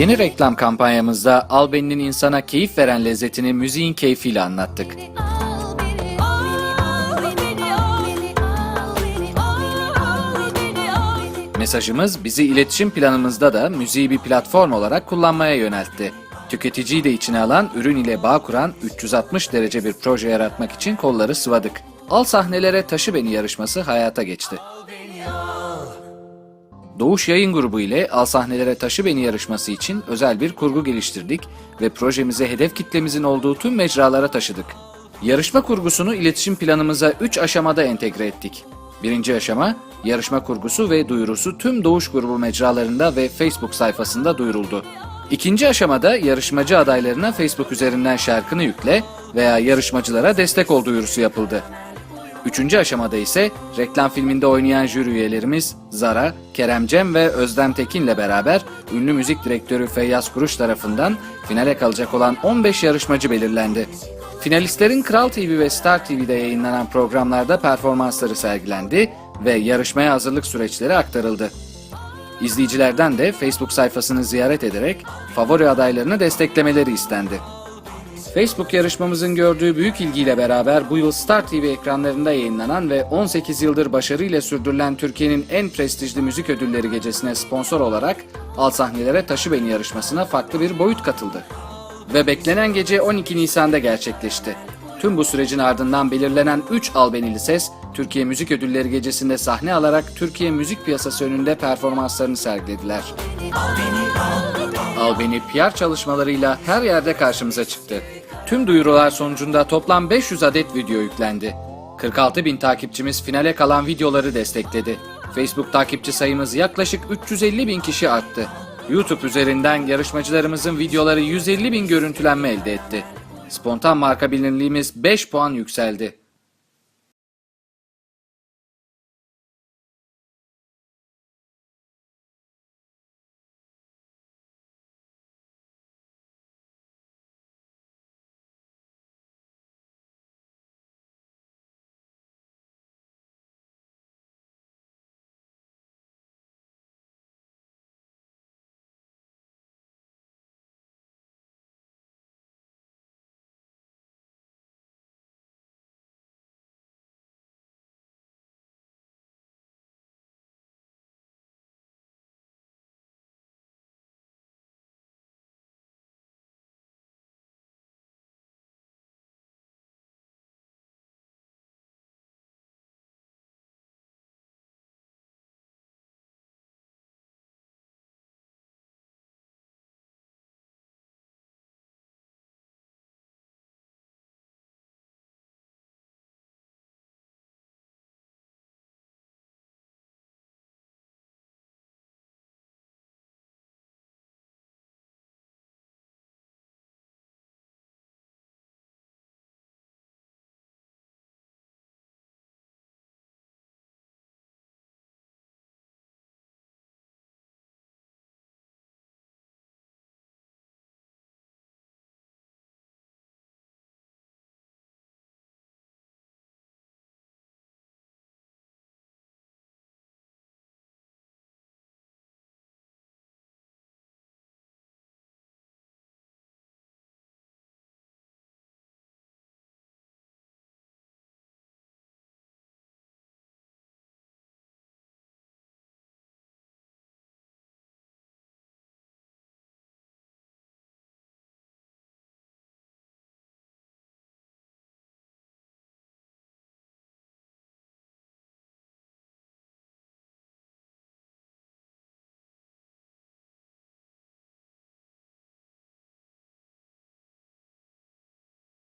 Yeni reklam kampanyamızda Albeni'nin insana keyif veren lezzetini müziğin keyfiyle anlattık. Mesajımız bizi iletişim planımızda da müziği bir platform olarak kullanmaya yöneltti. Tüketiciyi de içine alan, ürün ile bağ kuran 360 derece bir proje yaratmak için kolları sıvadık. Al sahnelere taşı beni yarışması hayata geçti. Doğuş Yayın Grubu ile Al Sahnelere Taşı Beni yarışması için özel bir kurgu geliştirdik ve projemize hedef kitlemizin olduğu tüm mecralara taşıdık. Yarışma kurgusunu iletişim planımıza 3 aşamada entegre ettik. Birinci aşama, yarışma kurgusu ve duyurusu tüm Doğuş Grubu mecralarında ve Facebook sayfasında duyuruldu. İkinci aşamada yarışmacı adaylarına Facebook üzerinden şarkını yükle veya yarışmacılara destek ol duyurusu yapıldı. Üçüncü aşamada ise reklam filminde oynayan jüri üyelerimiz Zara, Kerem Cem ve Özlem Tekin'le beraber ünlü müzik direktörü Feyyaz Kuruş tarafından finale kalacak olan 15 yarışmacı belirlendi. Finalistlerin Kral TV ve Star TV'de yayınlanan programlarda performansları sergilendi ve yarışmaya hazırlık süreçleri aktarıldı. İzleyicilerden de Facebook sayfasını ziyaret ederek favori adaylarını desteklemeleri istendi. Facebook yarışmamızın gördüğü büyük ilgiyle beraber bu yıl Star TV ekranlarında yayınlanan ve 18 yıldır başarıyla sürdürülen Türkiye'nin en prestijli müzik ödülleri gecesine sponsor olarak Al Sahnelere Taşı Beni yarışmasına farklı bir boyut katıldı. Ve beklenen gece 12 Nisan'da gerçekleşti. Tüm bu sürecin ardından belirlenen 3 albenili ses, Türkiye Müzik Ödülleri gecesinde sahne alarak Türkiye müzik piyasası önünde performanslarını sergilediler. Albeni PR çalışmalarıyla her yerde karşımıza çıktı. Tüm duyurular sonucunda toplam 500 adet video yüklendi. 46 bin takipçimiz finale kalan videoları destekledi. Facebook takipçi sayımız yaklaşık 350 bin kişi arttı. YouTube üzerinden yarışmacılarımızın videoları 150 bin görüntülenme elde etti. Spontan marka bilinirliğimiz 5 puan yükseldi.